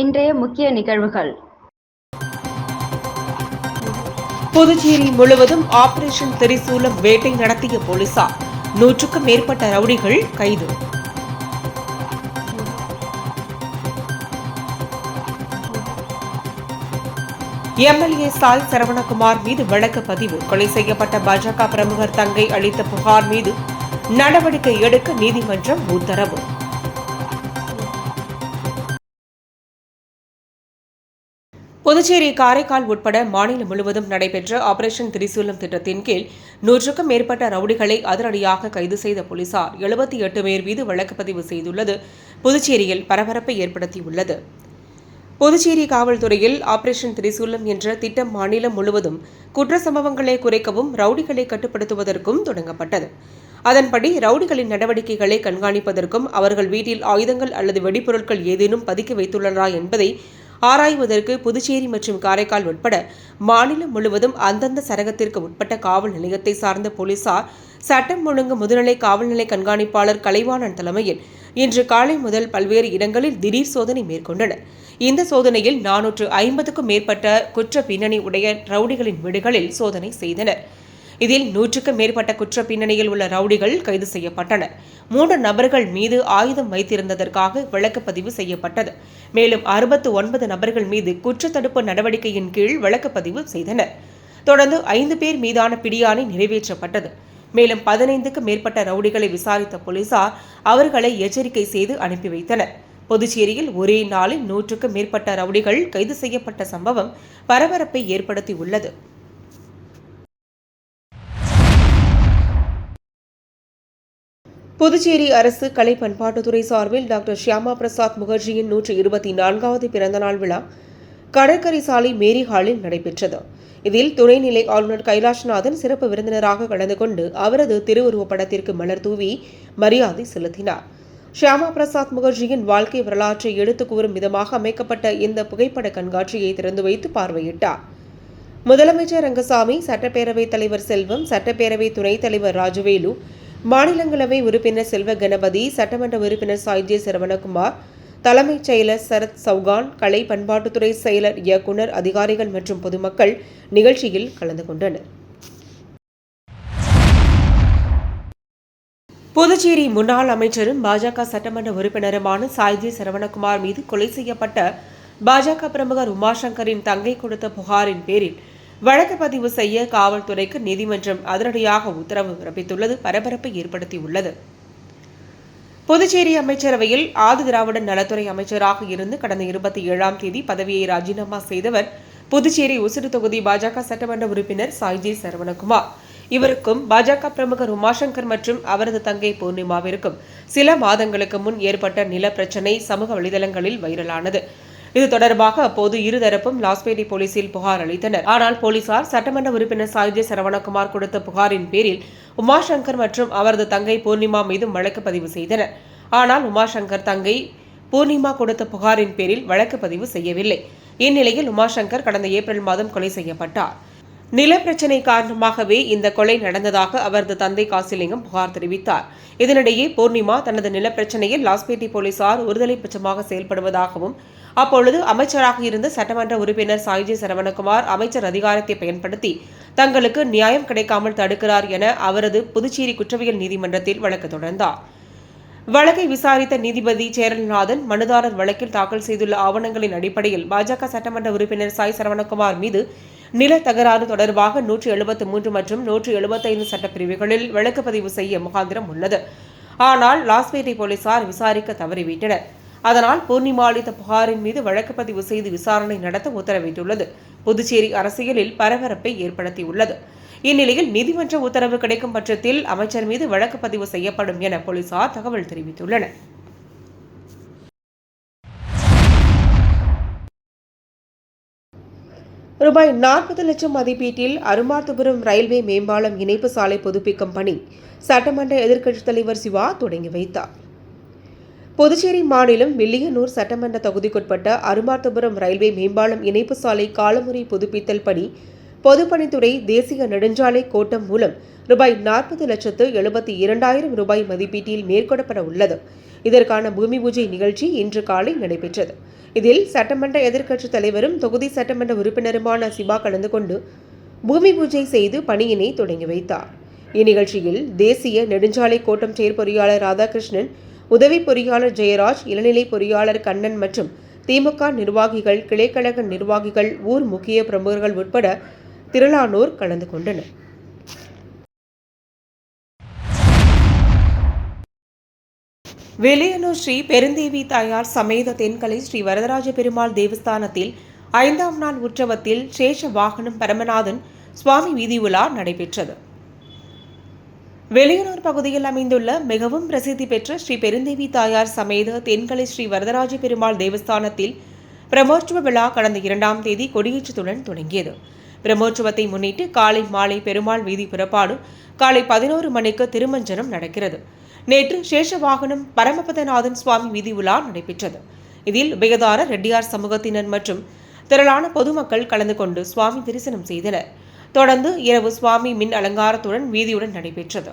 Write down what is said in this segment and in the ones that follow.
இன்றைய முக்கிய நிகழ்வுகள். புதுச்சேரி முழுவதும் ஆபரேஷன் திரிசூலம் வேட்டை நடத்திய போலீசார். நூற்றுக்கும் மேற்பட்ட ரவுடிகள் கைது. எம்எல்ஏ சாய் சரவணகுமார் மீது வழக்கு பதிவு. கொலை செய்யப்பட்ட பாஜக பிரமுகர் தங்கை அளித்த புகார் மீது நடவடிக்கை எடுக்க நீதிமன்றம் உத்தரவு. புதுச்சேரி காரைக்கால் உட்பட மாநிலம் முழுவதும் நடைபெற்ற ஆபரேஷன் திரிசூலம் திட்டத்தின் கீழ் நூற்றுக்கும் மேற்பட்ட ரவுடிகளை அதிரடியாக கைது செய்த போலீசார் எழுபத்தி எட்டு பேர் மீது வழக்கு பதிவு செய்துள்ளது. புதுச்சேரியில் பரபரப்பை ஏற்படுத்தியுள்ளது. புதுச்சேரி காவல்துறையில் ஆபரேஷன் திரிசூலம் என்ற திட்டம் மாநிலம் முழுவதும் குற்ற சம்பவங்களை குறைக்கவும் ரவுடிகளை கட்டுப்படுத்துவதற்கும் தொடங்கப்பட்டது. அதன்படி ரவுடிகளின் நடவடிக்கைகளை கண்காணிப்பதற்கும் அவர்கள் வீட்டில் ஆயுதங்கள் அல்லது வெடிப்பொருட்கள் ஏதேனும் பதுக்கி வைத்துள்ளனரா என்பதை ஆராய்வதற்கு புதுச்சேரி மற்றும் காரைக்கால் உட்பட மாநிலம் முழுவதும் அந்தந்த சரகத்திற்கு உட்பட்ட காவல் நிலையத்தை சார்ந்த போலீசார் சட்டம் ஒழுங்கு முதுநிலை காவல்நிலை கண்காணிப்பாளர் கலைவாணன் தலைமையில் இன்று காலை முதல் பல்வேறு இடங்களில் திடீர் சோதனை மேற்கொண்டனர். இந்த சோதனையில் நானூற்று ஐம்பதுக்கும் மேற்பட்ட குற்ற பின்னணி உடைய ரவுடிகளின் வீடுகளில் சோதனை செய்தனர். இதில் நூற்றுக்கும் மேற்பட்ட குற்ற பின்னணியில் உள்ள ரவுடிகள் கைது செய்யப்பட்டனர். மூன்று நபர்கள் மீது ஆயுதம் வைத்திருந்ததற்காக வழக்கு பதிவு செய்யப்பட்டது. மேலும் அறுபத்து ஒன்பது நபர்கள் மீது குற்றத்தடுப்பு நடவடிக்கையின் கீழ் வழக்கு பதிவு செய்தனர். தொடர்ந்து ஐந்து பேர் மீதான பிடியாணை நிறைவேற்றப்பட்டது. மேலும் பதினைந்துக்கும் மேற்பட்ட ரவுடிகளை விசாரித்த போலீசார் அவர்களை எச்சரிக்கை செய்து அனுப்பி வைத்தனர். புதுச்சேரியில் ஒரே நாளில் நூற்றுக்கும் மேற்பட்ட ரவுடிகள் கைது செய்யப்பட்ட சம்பவம் பரபரப்பை ஏற்படுத்தியுள்ளது. புதுச்சேரி அரசு கலை பண்பாட்டுத்துறை சார்பில் டாக்டர் ஷியாமா பிரசாத் முகர்ஜியின் நூற்றி இருபத்தி நான்காவது பிறந்தநாள் விழா கடற்கரை சாலை மேரி ஹாலில் நடைபெற்றது. இதில் துணைநிலை ஆளுநர் கைலாஷ்நாதன் சிறப்பு விருந்தினராக கலந்து கொண்டு அவரது திருவுருவப் படத்திற்கு மலர் தூவி மரியாதை செலுத்தினார். ஷியாமா பிரசாத் முகர்ஜியின் வாழ்க்கை வரலாற்றை எடுத்துக் கூறும் விதமாக அமைக்கப்பட்ட இந்த புகைப்பட கண்காட்சியை திறந்து வைத்து பார்வையிட்டார். முதலமைச்சர் ரங்கசாமி சட்டப்பேரவைத் தலைவர் செல்வம் சட்டப்பேரவை துணைத் தலைவர் ராஜவேலு மாநிலங்களவை உறுப்பினர் செல்வ கணபதி சட்டமன்ற உறுப்பினர் சாய்ஜே சரவணகுமார் தலைமைச் செயலர் சரத் சௌகான் கலை பண்பாட்டுத்துறை செயலர் இயக்குனர் அதிகாரிகள் மற்றும் பொதுமக்கள் நிகழ்ச்சியில் கலந்து கொண்டனர். புதுச்சேரி முன்னாள் அமைச்சரும் பாஜக சட்டமன்ற உறுப்பினருமான சாய்ஜி சரவணகுமார் மீது கொலை செய்யப்பட்ட பாஜக பிரமுகர் உமாசங்கரின் தங்கை கொடுத்த புகாரின் பேரில் வழக்கு பதிவு செய்ய காவல்துறைக்கு நீதிமன்றம் அதிரடியாக உத்தரவு பிறப்பித்துள்ளது பரபரப்பை ஏற்படுத்தியுள்ளது. புதுச்சேரி அமைச்சரவையில் ஆதி திராவிடன் நலத்துறை அமைச்சராக இருந்து கடந்த இருபத்தி ஏழாம் தேதி பதவியை ராஜினாமா செய்தவர் புதுச்சேரி உசிறு தொகுதி பாஜக சட்டமன்ற உறுப்பினர் சாய்ஜி சரவணகுமார். இவருக்கும் பாஜக பிரமுகர் உமாசங்கர் மற்றும் அவரது தங்கை பூர்ணிமாவிற்கும் சில மாதங்களுக்கு முன் ஏற்பட்ட நில பிரச்சினை சமூக வலைதளங்களில் வைரலானது. இது தொடர்பாக அப்போது இருதரப்பும் லாஸ்பேட்டை போலீசில் புகார் அளித்தனர். ஆனால் போலீசார் சட்டமன்ற உறுப்பினர் சாய்ஜி சரவணகுமார் கொடுத்த புகாரின் பேரில் உமாசங்கர் மற்றும் அவரது தங்கை பூர்ணிமா மீதும் வழக்கு பதிவு செய்தனர். ஆனால் உமாசங்கர் தங்கை பூர்ணிமா கொடுத்த புகாரின் பேரில் வழக்கு பதிவு செய்யவில்லை. இந்நிலையில் உமாசங்கர் கடந்த ஏப்ரல் மாதம் கொலை செய்யப்பட்டார். நில பிரச்சினை காரணமாகவே இந்த கொலை நடந்ததாக அவரது தந்தை காசிலிங்கம் புகார் தெரிவித்தார். இதனிடையே பூர்ணிமா தனது நில லாஸ்பேட்டை போலீசார் ஒருதலை பட்சமாக செயல்படுவதாகவும் அப்பொழுது அமைச்சராக இருந்த சட்டமன்ற உறுப்பினர் சாய்ஜி சரவணகுமார் அமைச்சர் அதிகாரத்தை பயன்படுத்தி தங்களுக்கு நியாயம் கிடைக்காமல் தடுக்கிறார் என அவரது புதுச்சேரி குற்றவியல் நீதிமன்றத்தில் வழக்கு தொடர்ந்தார். வழக்கை விசாரித்த நீதிபதி சேரல்நாதன் மனுதாரர் வழக்கில் தாக்கல் செய்துள்ள ஆவணங்களின் அடிப்படையில் பாஜக சட்டமன்ற உறுப்பினர் சாய் சரவணகுமார் மீது நில தகராறு தொடர்பாக நூற்றி எழுபத்து மூன்று மற்றும் நூற்றி எழுபத்தைந்து சட்டப்பிரிவுகளில் வழக்கு பதிவு செய்ய முகாந்திரம் உள்ளது. ஆனால் லாஸ்பேட்டை போலீசார் விசாரிக்க தவறிவிட்டனர். அதனால் பூர்ணிமா அளித்த புகாரின் மீது வழக்கு பதிவு செய்து விசாரணை நடத்த உத்தரவிட்டுள்ளது. புதுச்சேரி அரசியலில் பரபரப்பை ஏற்படுத்தியுள்ளது. இந்நிலையில் நீதிமன்ற உத்தரவு கிடைக்கும் பட்சத்தில் அமைச்சர் மீது வழக்கு பதிவு செய்யப்படும் என போலீசார் தகவல் தெரிவித்துள்ளனர். ரூபாய் நாற்பது லட்சம் மதிப்பீட்டில் அருமார்த்தபுரம் ரயில்வே மேம்பாலம் இணைப்பு சாலை புதுப்பிக்கும் பணி சட்டமன்ற எதிர்க்கட்சித் தலைவர் சிவா தொடங்கி வைத்தார். புதுச்சேரி மாநிலம் வில்லியனூர் சட்டமன்ற தொகுதிக்குட்பட்ட அருமார்த்தபுரம் ரயில்வே மேம்பாலம் இணைப்பு சாலை காலமுறை புதுப்பித்தல் பணி பொதுப்பணித்துறை தேசிய நெடுஞ்சாலை கோட்டம் மூலம் ரூபாய் நாற்பது லட்சத்து எழுபத்தி இரண்டாயிரம் ரூபாய் மதிப்பீட்டில் மேற்கொள்ளப்பட உள்ளது. இதற்கான பூமி பூஜை நிகழ்ச்சி இன்று காலை நடைபெற்றது. இதில் சட்டமன்ற எதிர்க்கட்சித் தலைவரும் தொகுதி சட்டமன்ற உறுப்பினருமான சிவா கலந்து கொண்டு பூமி பூஜை செய்து பணியினை தொடங்கி வைத்தார். இந்நிகழ்ச்சியில் தேசிய நெடுஞ்சாலை கோட்டம் செயற்பொறியாளர் ராதாகிருஷ்ணன் உதவி பொறியாளர் ஜெயராஜ் இளநிலை பொறியாளர் கண்ணன் மற்றும் திமுக நிர்வாகிகள் கிளைக்கழக நிர்வாகிகள் ஊர் முக்கிய பிரமுகர்கள் உட்பட திரளானோர் கலந்து கொண்டனர். வெளியனூர் ஸ்ரீ பெருந்தேவி தாயார் சமேத தென்கலை ஸ்ரீ வரதராஜ பெருமாள் தேவஸ்தானத்தில் ஐந்தாம் நாள் உற்சவத்தில் சேஷ வாகனம் பரமநாதன் சுவாமி வீதி உலா நடைபெற்றது. வெளியனூர் பகுதியில் அமைந்துள்ள மிகவும் பிரசித்தி பெற்ற ஸ்ரீ பெருந்தேவி தாயார் சமேத தென்கலை ஸ்ரீ வரதராஜ பெருமாள் தேவஸ்தானத்தில் பிரமோற்சவ விழா கடந்த இரண்டாம் தேதி கொடியேற்றத்துடன் தொடங்கியது. பிரமோற்சவத்தை முன்னிட்டு காலை மாலை பெருமாள் வீதி புறப்பாடு காலை பதினோரு மணிக்கு திருமஞ்சனம் நடக்கிறது. நேற்று சேஷவாகனம் பரமபதநாதன் சுவாமி வீதி உலா நடைபெற்றது. இதில் உபயதார ரெட்டியார் சமூகத்தினர் மற்றும் திரளான பொதுமக்கள் கலந்து கொண்டு சுவாமி தரிசனம் செய்தனர். தொடர்ந்து இரவு சுவாமி மின் அலங்காரத்துடன் வீதியுடன் நடைபெற்றது.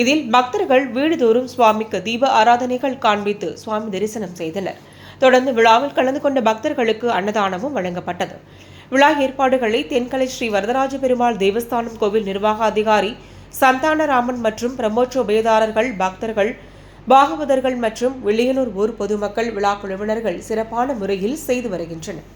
இதில் பக்தர்கள் வீடுதோறும் சுவாமிக்கு தீப ஆராதனைகள் காண்பித்து சுவாமி தரிசனம் செய்தனர். தொடர்ந்து விழாவில் கலந்து கொண்ட பக்தர்களுக்கு அன்னதானமும் வழங்கப்பட்டது. விழா ஏற்பாடுகளை தென்கலை ஸ்ரீ வரதராஜ பெருமாள் தேவஸ்தானம் கோவில் நிர்வாக அதிகாரி சந்தானராமன் மற்றும் பிரமோற்ற பக்தர்கள் பாகவதர்கள் மற்றும் வெளியனூர் ஊர் பொதுமக்கள் விழா குழுவினர்கள் சிறப்பான முறையில் செய்து வருகின்றனர்.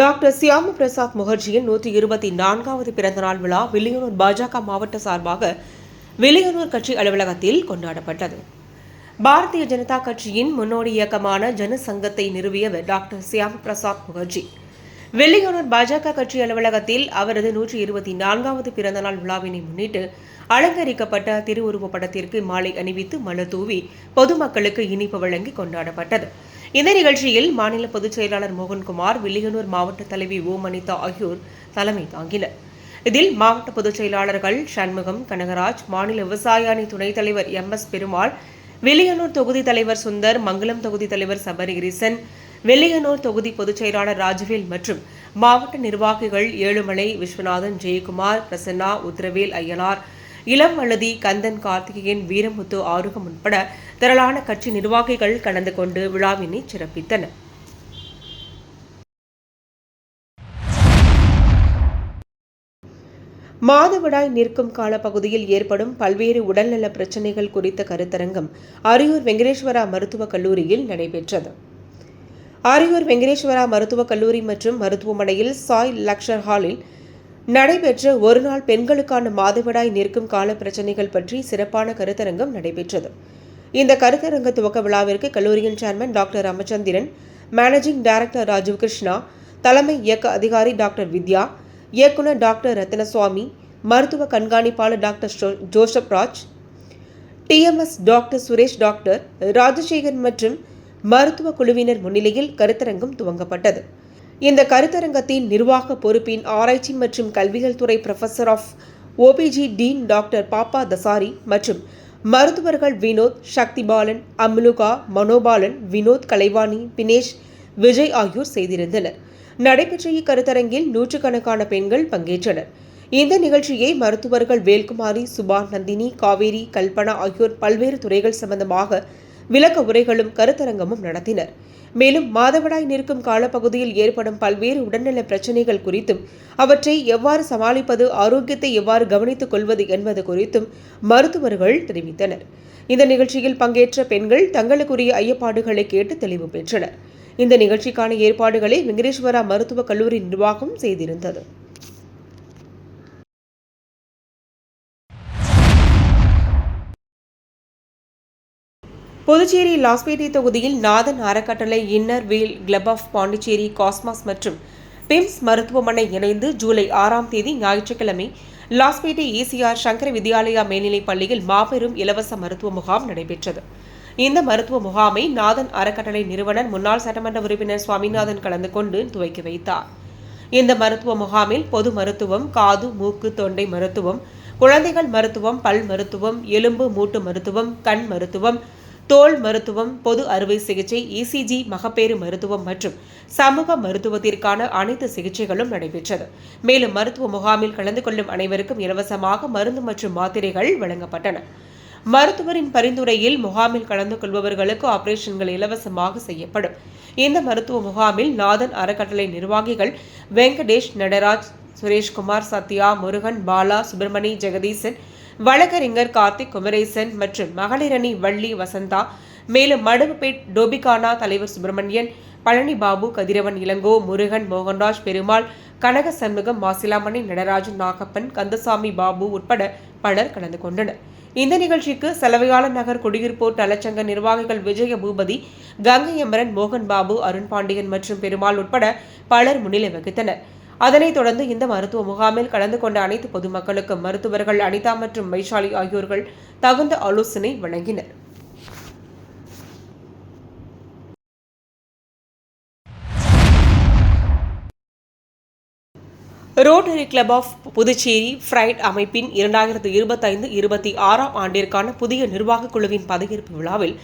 டாக்டர் சியாம பிரசாத் முகர்ஜியின் நூற்றி இருபத்தி நான்காவது பிறந்தநாள் விழா வில்லியனூர் பாஜக மாவட்ட சார்பாக வில்லியனூர் கட்சி அலுவலகத்தில் கொண்டாடப்பட்டது. பாரதிய ஜனதா கட்சியின் முன்னோடி இயக்கமான ஜனசங்கத்தை நிறுவியவர் டாக்டர் சியாம பிரசாத் முகர்ஜி. வெள்ளியனூர் பாஜக கட்சி அலுவலகத்தில் அவரது நூற்றி இருபத்தி நான்காவது பிறந்தநாள் விழாவினை முன்னிட்டு அலங்கரிக்கப்பட்ட திருவுருவப் படத்திற்கு மாலை அணிவித்து மலர் தூவி பொதுமக்களுக்கு இனிப்பு வழங்கி கொண்டாடப்பட்டது. இந்த நிகழ்ச்சியில் மாநில பொதுச் செயலாளர் மோகன்குமார் வில்லியனூர் மாவட்ட தலைவி ஓ ஆகியோர் தலைமை தாங்கினர். இதில் மாவட்ட பொதுச் செயலாளர்கள் சண்முகம் கனகராஜ் மாநில விவசாய அணி துணைத் தலைவர் எம். எஸ். பெருமாள் வில்லியனூர் தொகுதி தலைவர் சுந்தர் மங்களம் தொகுதி தலைவர் சபரிகிரிசன் வெள்ளியனூர் தொகுதி பொதுச் செயலாளர் ராஜவேல் மற்றும் மாவட்ட நிர்வாகிகள் ஏழுமலை விஸ்வநாதன் ஜெயக்குமார் பிரசன்னா உத்தரவேல் ஐயனார் இளம் வழுதி கந்தன் கார்த்திகேயன் வீரமுத்து ஆறுகம் உட்பட திரளான கட்சி நிர்வாகிகள் கலந்து கொண்டு விழாவினை சிறப்பித்தனர். மாதவிடாய் நிற்கும் கால பகுதியில் ஏற்படும் பல்வேறு உடல்நல பிரச்சினைகள் குறித்த கருத்தரங்கம் அரியூர் வெங்கடேஸ்வரா மருத்துவக் கல்லூரியில் நடைபெற்றது. அரியூர் வெங்கடேஸ்வரா மருத்துவக் கல்லூரி மற்றும் மருத்துவமனையில் சாய் லக்ஷர் ஹாலில் நடைபெற்ற ஒருநாள் பெண்களுக்கான மாதவிடாய் நிற்கும் கால பிரச்சனைகள் பற்றி சிறப்பான கருத்தரங்கம் நடைபெற்றது. இந்த கருத்தரங்க துவக்க விழாவிற்கு கல்லூரியின் chairman doctor Ramachandran managing director Rajiv Krishna தலைமை இயக்க அதிகாரி டாக்டர் வித்யா இயக்குனர் டாக்டர் ரத்னசுவாமி மருத்துவ கண்காணிப்பாளர் doctor Joseph Raj DMS doctor Suresh doctor Rajasekar மற்றும் மருத்துவ குழுவினர் முன்னிலையில் கருத்தரங்கம் துவங்கப்பட்டது. இந்த கருத்தரங்கத்தின் நிர்வாக பொறுப்பின் ஆராய்ச்சி மற்றும் கல்வியல் துறை professor of OBG dean doctor Pappa Dasari மற்றும் மருத்துவர்கள் வினோத் சக்திபாலன் அம்லுகா மனோபாலன் வினோத் கலைவாணி பினேஷ் விஜய் ஆகியோர் செய்திருந்தனர். நடைபெற்ற இக்கருத்தரங்கில் நூற்றுக்கணக்கான பெண்கள் பங்கேற்றனர். இந்த நிகழ்ச்சியை மருத்துவர்கள் வேல்குமாரி சுபா நந்தினி காவேரி கல்பனா ஆகியோர் பல்வேறு துறைகள் சம்பந்தமாக விளக்க உரைகளும் கருத்தரங்கமும் நடத்தினர். மேலும் மாதவிடாய் நிற்கும் காலப்பகுதியில் ஏற்படும் பல்வேறு உடல்நல பிரச்சினைகள் குறித்தும் அவற்றை எவ்வாறு சமாளிப்பது ஆரோக்கியத்தை எவ்வாறு கவனித்துக் கொள்வது என்பது குறித்தும் மருத்துவர்கள் தெரிவித்தனர். இந்த நிகழ்ச்சியில் பங்கேற்ற பெண்கள் தங்களுக்குரிய ஐயப்பாடுகளை கேட்டு தெளிவு பெற்றனர். இந்த நிகழ்ச்சிக்கான ஏற்பாடுகளை வெங்கடேஸ்வரா மருத்துவக் கல்லூரி நிர்வாகம் செய்திருந்தது. புதுச்சேரி லாஸ்பேட்டை தொகுதியில் நாதன் அறக்கட்டளை inner wheel club of Pondicherry Cosmos மற்றும் பிம்ஸ் மருத்துவமனை இணைந்து ஜூலை ஆறாம் தேதி ஞாயிற்றுக்கிழமை லாஸ்பேட்டை ஏசிஆர் சங்கர வித்யாலயா மேல்நிலைப் பள்ளியில் மாபெரும் இலவச மருத்துவ முகாம் நடைபெற்றது. இந்த மருத்துவ முகாமை நாதன் அறக்கட்டளை நிறுவனர் முன்னாள் சட்டமன்ற உறுப்பினர் சுவாமிநாதன் கலந்து கொண்டு துவக்கி வைத்தார். இந்த மருத்துவ முகாமில் பொது மருத்துவம் காது மூக்கு தொண்டை மருத்துவம் குழந்தைகள் மருத்துவம் பல் மருத்துவம் எலும்பு மூட்டு மருத்துவம் கண் மருத்துவம் தோல் மருத்துவம் பொது அறுவை சிகிச்சை இசிஜி மகப்பேறு மருத்துவம் மற்றும் சமூக மருத்துவத்திற்கான அனைத்து சிகிச்சைகளும் நடைபெற்றது. மேலும் மருத்துவ முகாமில் கலந்து கொள்ளும் அனைவருக்கும் இலவசமாக மருந்து மற்றும் மாத்திரைகள் வழங்கப்பட்டன. மருத்துவரின் பரிந்துரையில் முகாமில் கலந்து கொள்பவர்களுக்கு ஆபரேஷன்கள் இலவசமாக செய்யப்படும். இந்த மருத்துவ முகாமில் நாதன் அறக்கட்டளை நிர்வாகிகள் வெங்கடேஷ் நடராஜ் சுரேஷ்குமார் சத்யா முருகன் பாலா சுப்பிரமணி ஜெகதீசன் வழக்கறிஞர் கார்த்திக் குமரேசன் மற்றும் மகளிரணி வள்ளி வசந்தா மேலும் மடுவுப்பேட் டோபிகானா தலைவர் சுப்பிரமணியன் பழனி பாபு கதிரவன் இளங்கோ முருகன் மோகன்ராஜ் பெருமாள் கனக சண்முகம் மாசிலாமணி நடராஜன் நாகப்பன் கந்தசாமி பாபு உட்பட பலர் கலந்து கொண்டனர். இந்த நிகழ்ச்சிக்கு செலவையாளர் நகர் குடியிருப்போர் நலச்சங்க நிர்வாகிகள் விஜய பூபதி கங்கை அமரன் மோகன் பாபு அருண் பாண்டியன் மற்றும் பெருமாள் உட்பட பலர் முன்னிலை வகித்தனர். அதனைத் தொடர்ந்து இந்த மருத்துவ முகாமில் கலந்து கொண்ட அனைத்து பொதுமக்களுக்கும் மருத்துவர்கள் அனிதா மற்றும் வைஷாலி ஆகியோர்கள் தகுந்த ஆலோசனை வழங்கினர். Rotary club of Puducherry pride அமைப்பின் இரண்டாயிரத்து இருபத்தைந்து இருபத்தி ஆறாம் ஆண்டிற்கான புதிய நிர்வாகக் குழுவின் பதவியேற்பு விழாவில்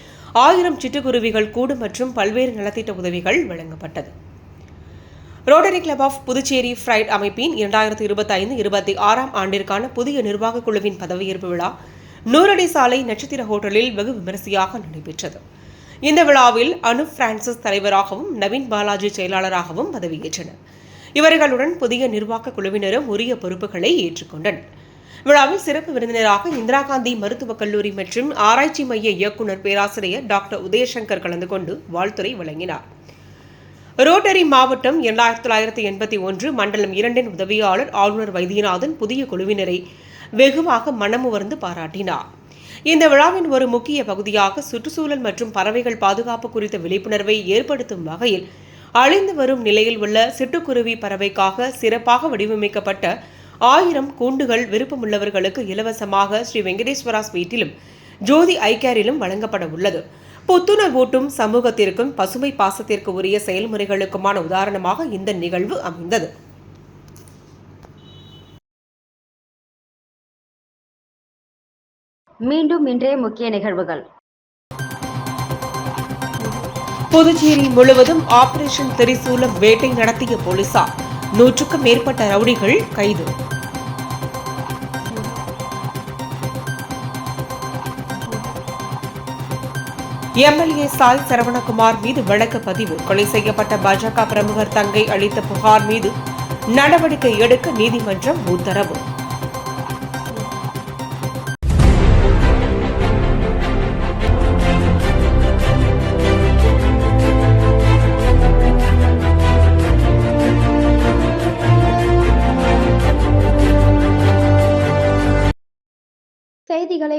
ஆயிரம் சிட்டுக்குருவிகள் கூடு மற்றும் பல்வேறு நலத்திட்ட உதவிகள் வழங்கப்பட்டது. Rotary club of Puducherry pride அமைப்பின் இரண்டாயிரத்தி இருபத்தைந்து இருபத்தி ஆறாம் ஆண்டிற்கான புதிய நிர்வாகக் குழுவின் பதவியேற்பு விழா நூறடி சாலை நட்சத்திர ஹோட்டலில் வெகு விமரிசையாக நடைபெற்றது. இந்த விழாவில் அனு பிரான்சிஸ் தலைவராகவும் நவீன் பாலாஜி செயலாளராகவும் பதவியேற்றனர். இவர்களுடன் புதிய நிர்வாக குழுவினரும் உரிய பொறுப்புகளை ஏற்றுக்கொண்டனர். விழாவில் சிறப்பு விருந்தினராக இந்திரா காந்தி மருத்துவக் கல்லூரி மற்றும் ஆராய்ச்சி மைய இயக்குநர் பேராசிரியர் டாக்டர் உதயசங்கர் கலந்து கொண்டு வாழ்த்துரை வழங்கினார். ரோட்டரி மாவட்டம் இரண்டாயிரத்தி தொள்ளாயிரத்தி எண்பத்தி ஒன்று மண்டலம் இரண்டின் உதவியாளர் ஆளுநர் வைத்தியநாதன் புதிய குழுவினரை வெகுவாக மனமுவர்ந்து பாராட்டினார். இந்த விழாவின் ஒரு முக்கிய பகுதியாக சுற்றுச்சூழல் மற்றும் பறவைகள் பாதுகாப்பு குறித்த விழிப்புணர்வை ஏற்படுத்தும் வகையில் அழிந்து வரும் நிலையில் உள்ள சிட்டுக்குருவி பறவைக்காக சிறப்பாக வடிவமைக்கப்பட்ட ஆயிரம் கூண்டுகள் விருப்பமுள்ளவர்களுக்கு இலவசமாக ஸ்ரீ வெங்கடேஸ்வராஸ் வீட்டிலும் ஜோதி ஐகேரிலும் வழங்கப்பட உள்ளது. புத்துணர்வூட்டும் சமூகத்திற்கும் பசுமை பாசத்திற்கு உரிய செயல்முறைகளுக்குமான உதாரணமாக இந்த நிகழ்வு அமைந்தது. மீண்டும் இன்றைய முக்கிய நிகழ்வுகள். புதுச்சேரி முழுவதும் ஆபரேஷன் திரிசூலம் வேட்டை நடத்திய போலீசார் நூற்றுக்கும் மேற்பட்ட ரவுடிகள் கைது. எம்எல்ஏ சாய் சரவணகுமார் மீது வழக்கு பதிவு. கொலை செய்யப்பட்ட பாஜக பிரமுகர் தங்கை அளித்த புகார் மீது நடவடிக்கை எடுக்க நீதிமன்றம் உத்தரவு.